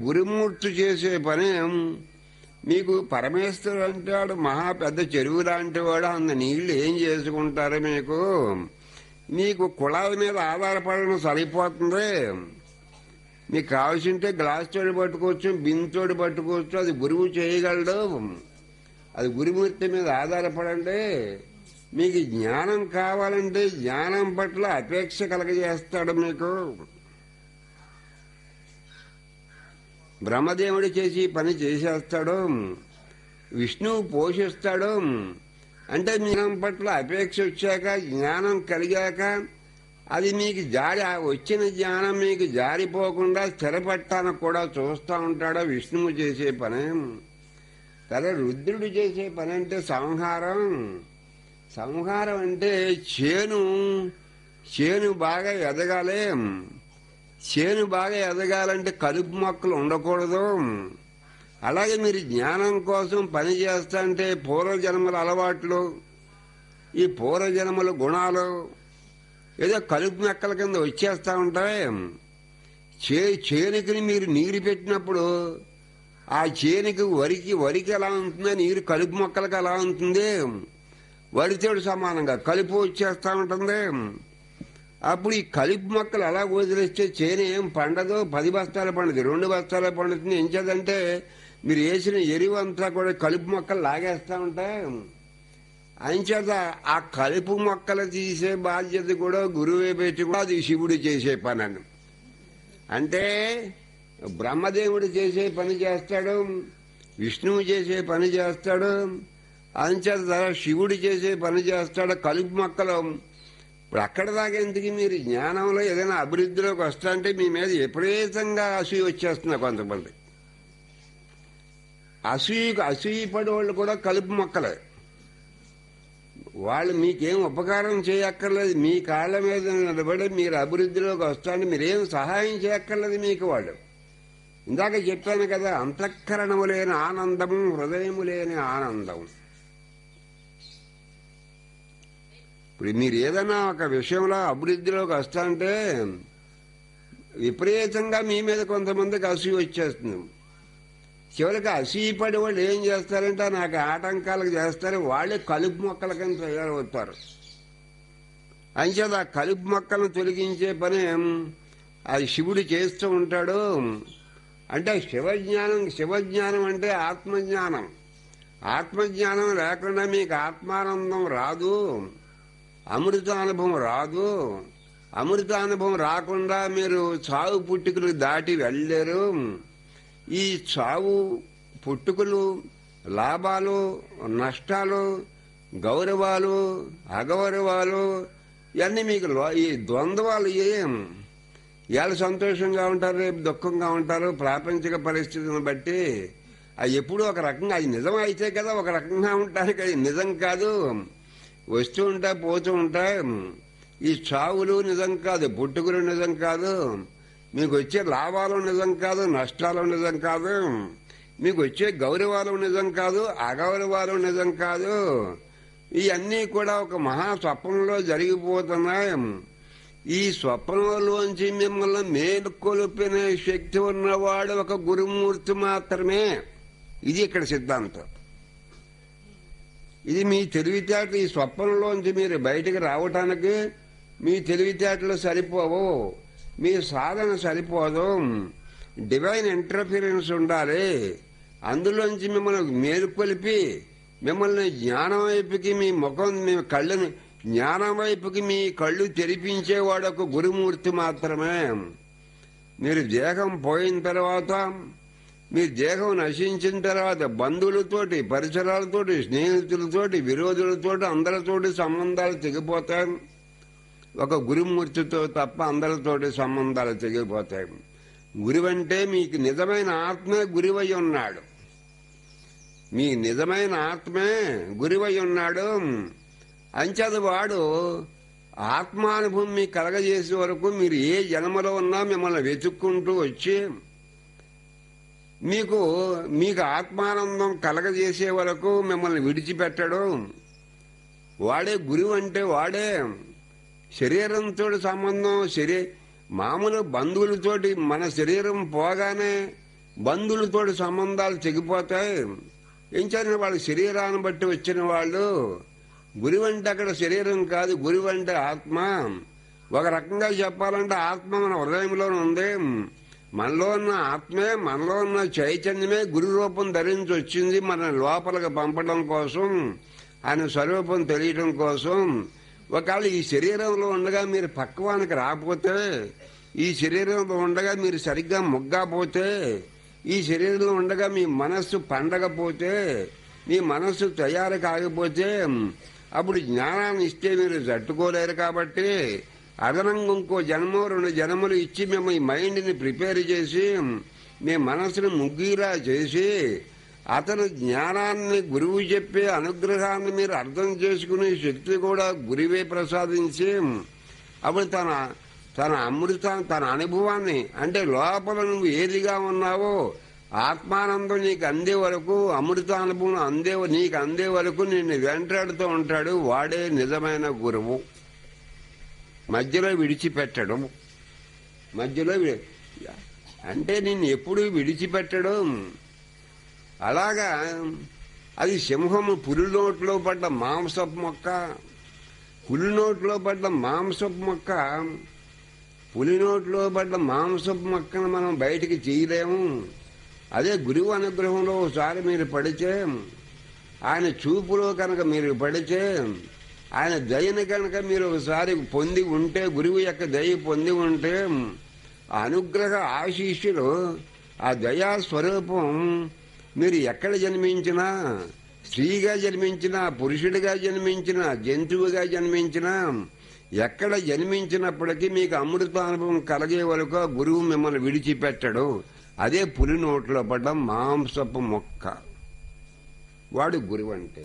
గురుమూర్తి చేసే పని మీకు పరమేశ్వరుడు అంటాడు మహా పెద్ద చెరువు లాంటి వాడు అంత నీళ్ళు ఏం చేసుకుంటారు మీకు? మీకు కులాల మీద ఆధారపడడం సరిపోతుంది. మీకు కావాల్సింటే గ్లాస్ తోడు పట్టుకోవచ్చు బింతోడు పట్టుకోవచ్చు అది గురువు చేయగలడు. అది గురుమూర్తి మీద ఆధారపడండి మీకు జ్ఞానం కావాలంటే జ్ఞానం పట్ల అపేక్ష కలగజేస్తాడు మీకు. బ్రహ్మదేవుడు చేసి పని చేసేస్తాడు విష్ణువు పోషిస్తాడు అంటే జ్ఞానం పట్ల అపేక్ష వచ్చాక జ్ఞానం కలిగాక అది మీకు జారి వచ్చిన జ్ఞానం మీకు జారిపోకుండా స్థిరపట్టానికి కూడా చూస్తూ ఉంటాడు విష్ణువు చేసే పని. సరే రుద్రుడు చేసే పని అంటే సంహారం. సంహారం అంటే చేను. చేను బాగా ఎదగాలి. చేను బాగా ఎదగాలంటే కలుపు మొక్కలు ఉండకూడదు. అలాగే మీరు జ్ఞానం కోసం పని చేస్తాంటే పూర్వజన్మల అలవాట్లు ఈ పూర్వజన్మల గుణాలు ఏదో కలుపు మొక్కల కింద వచ్చేస్తా ఉంటాయి. చే చేనుకి మీరు నీరు పెట్టినప్పుడు ఆ చేనుకి వరికి వరికి ఎలా ఉంటుందో నీరు కలుపు మొక్కలకు ఎలా ఉంటుంది? వరితోడు సమానంగా కలుపు వచ్చేస్తూ ఉంటుంది. అప్పుడు ఈ కలుపు మొక్కలు అలా వదిలేస్తే చేను ఏం పండదు పది బస్తాలు పండుది రెండు బస్తాలు పండుతుంది ఏం చేదంటే మీరు వేసిన ఎరువు అంతా కూడా కలుపు మొక్కలు లాగేస్తూ ఉంటాయి. అంచేత ఆ కలుపు మొక్కలు తీసే బాధ్యత కూడా గురువే కూడా అది శివుడు చేసే పని అని అంటే బ్రహ్మదేవుడు చేసే పని చేస్తాడు విష్ణువు చేసే పని చేస్తాడు అంచేత శివుడు చేసే పని చేస్తాడు కలుపు మొక్కలు ఇప్పుడు అక్కడ దాకా ఎందుకు మీరు జ్ఞానంలో ఏదైనా అభివృద్ధిలోకి వస్తారంటే మీ మీద విపరీతంగా అసూయ వచ్చేస్తుంది కొంతమంది. అసూయకు అసూయపడే వాళ్ళు కూడా కలుపు మొక్కలే. వాళ్ళు మీకేం ఉపకారం చేయక్కర్లేదు మీ కాళ్ళ మీద నిలబడి మీరు అభివృద్ధిలోకి వస్తారంటే మీరేం సహాయం చేయక్కర్లేదు మీకు వాళ్ళు. ఇందాక చెప్పాను కదా అంతఃకరణము లేని ఆనందము హృదయము లేని ఆనందం ఇప్పుడు మీరు ఏదైనా ఒక విషయంలో అభివృద్ధిలోకి వస్తాంటే విపరీతంగా మీ మీద కొంతమందికి అసూయ వచ్చేస్తుంది. చివరికి అసూయపడి వాళ్ళు ఏం చేస్తారంటే నాకు ఆటంకాలకు చేస్తారు వాళ్ళే కలుపు మొక్కల కింద తయారవుతారు. అంచేత ఆ కలుపు మొక్కలను తొలగించే పని అది శివుడు చేస్తూ ఉంటాడు. అంటే శివజ్ఞానం శివజ్ఞానం అంటే ఆత్మజ్ఞానం. ఆత్మజ్ఞానం లేకుండా మీకు ఆత్మానందం రాదు. అమృతానుభవం రాదు. అమృతానుభవం రాకుండా మీరు చావు పుట్టుకలు దాటి వెళ్ళలేరు ఈ చావు పుట్టుకలు లాభాలు నష్టాలు గౌరవాలు అగౌరవాలు ఇవన్నీ మీకు లో- ఈ ద్వంద్వాలు ఏం? ఇవాళ సంతోషంగా ఉంటారు రేపు దుఃఖంగా ఉంటారు ప్రాపంచిక పరిస్థితిని బట్టి అది ఎప్పుడూ ఒక రకంగా అది నిజం అయితే కదా ఒక రకంగా ఉంటానికి అది నిజం కాదు. వస్తూ ఉంటా పోతూ ఉంటా. ఈ చావులు నిజం కాదు పుట్టుకులు నిజం కాదు. మీకు వచ్చే లాభాలు నిజం కాదు నష్టాలు నిజం కాదు. మీకు వచ్చే గౌరవాలు నిజం కాదు అగౌరవాలు నిజం కాదు. ఇవన్నీ కూడా ఒక మహా స్వప్నంలో జరిగిపోతున్నాయి. ఈ స్వప్నంలోంచి మిమ్మల్ని మేలుకొలిపిన శక్తి ఉన్నవాడు ఒక గురుమూర్తి మాత్రమే. ఇది ఇక్కడ సిద్ధాంతం. ఇది మీ తెలివితేటలు ఈ స్వప్నంలోంచి మీరు బయటికి రావటానికి మీ తెలివితేటలు సరిపోవు. మీ సాధన సరిపోదు. డివైన్ ఇంటర్ఫిరెన్స్ ఉండాలి. అందులోంచి మిమ్మల్ని మేలుకొలిపి మిమ్మల్ని జ్ఞానం వైపుకి మీ ముఖం మీ కళ్ళని జ్ఞానం వైపుకి మీ కళ్ళు తెరిపించేవాడు ఒక గురుమూర్తి మాత్రమే. మీరు దేహం పోయిన తర్వాత మీ దేహం నశించిన తర్వాత బంధువులతోటి పరిసరాలతోటి స్నేహితులతోటి విరోధులతోటి అందరితోటి సంబంధాలు తెగిపోతాయి. ఒక గురుమూర్తితో తప్ప అందరితోటి సంబంధాలు తెగిపోతాయి. గురువంటే మీకు నిజమైన ఆత్మే గురివై ఉన్నాడు. మీ నిజమైన ఆత్మే గురివై ఉన్నాడు. అంచేది వాడు ఆత్మానుభవం మీకు కలగజేసే వరకు మీరు ఏ జన్మలో ఉన్నా మిమ్మల్ని వెతుక్కుంటూ వచ్చి మీకు మీకు ఆత్మానందం కలగజేసే వరకు మిమ్మల్ని విడిచిపెట్టడం. వాడే గురువు అంటే వాడే. శరీరంతో సంబంధం శరీ మామూలు బంధువులతోటి మన శరీరం పోగానే బంధువులతో సంబంధాలు తెగిపోతాయి. ఏం వాళ్ళ శరీరాన్ని బట్టి వచ్చిన వాళ్ళు. గురువు అంటే అక్కడ శరీరం కాదు గురువు అంటే ఆత్మ. ఒక రకంగా చెప్పాలంటే ఆత్మ మన హృదయంలోనే ఉంది. మనలో ఉన్న ఆత్మే మనలో ఉన్న చైతన్యమే గురు రూపం ధరించి వచ్చింది మన లోపలికి పంపడం కోసం ఆయన స్వరూపం తెలియడం కోసం. ఒకవేళ ఈ శరీరంలో ఉండగా మీరు పక్వానికి రాకపోతే ఈ శరీరంలో ఉండగా మీరు సరిగ్గా మొగ్గాపోతే ఈ శరీరంలో ఉండగా మీ మనస్సు పండగపోతే మీ మనస్సు తయారు కాకపోతే అప్పుడు జ్ఞానాన్ని ఇస్తే మీరు తట్టుకోలేరు కాబట్టి అదనంగా ఇంకో జన్మ రెండు జన్మలు ఇచ్చి మేము ఈ మైండ్ని ప్రిపేర్ చేసి మీ మనసును ముగ్గిలా చేసి అతను జ్ఞానాన్ని గురువు చెప్పే అనుగ్రహాన్ని మీరు అర్థం చేసుకునే శక్తి కూడా గురువే ప్రసాదించి అప్పుడు తన తన అమృతాన్ని తన అనుభవాన్ని అంటే లోపల నువ్వు ఏదిగా ఉన్నావో ఆత్మానందం నీకు అందే వరకు అమృతానుభవం అందే నీకు అందే వరకు నిన్ను వెంటాడుతూ ఉంటాడు వాడే నిజమైన గురువు. మధ్యలో విడిచిపెట్టడం. మధ్యలో అంటే నిన్ను ఎప్పుడు విడిచిపెట్టడం? అలాగా అది సింహము పులి నోట్లో పడ్డ మాంసపు మొక్క. పులి నోట్లో పడ్డ మాంసపు మొక్క. పులి నోట్లో పడ్డ మాంసపు మొక్కను మనం బయటికి చేయలేము. అదే గురువు అనుగ్రహంలో ఒకసారి మీరు పడితే ఆయన చూపులో కనుక మీరు పడితే ఆయన దయను కనుక మీరు ఒకసారి పొంది ఉంటే గురువు యొక్క దయ పొంది ఉంటే అనుగ్రహ ఆశీస్సులు ఆ దయా స్వరూపం మీరు ఎక్కడ జన్మించినా స్త్రీగా జన్మించినా పురుషుడిగా జన్మించినా జంతువుగా జన్మించినా ఎక్కడ జన్మించినప్పటికీ మీకు అమృతానుభవం కలిగే వరకు ఆ గురువు మిమ్మల్ని విడిచిపెట్టడు. అదే పులి నోట్లో పడ్డ మాంసపు మొక్క. వాడు గురువు అంటే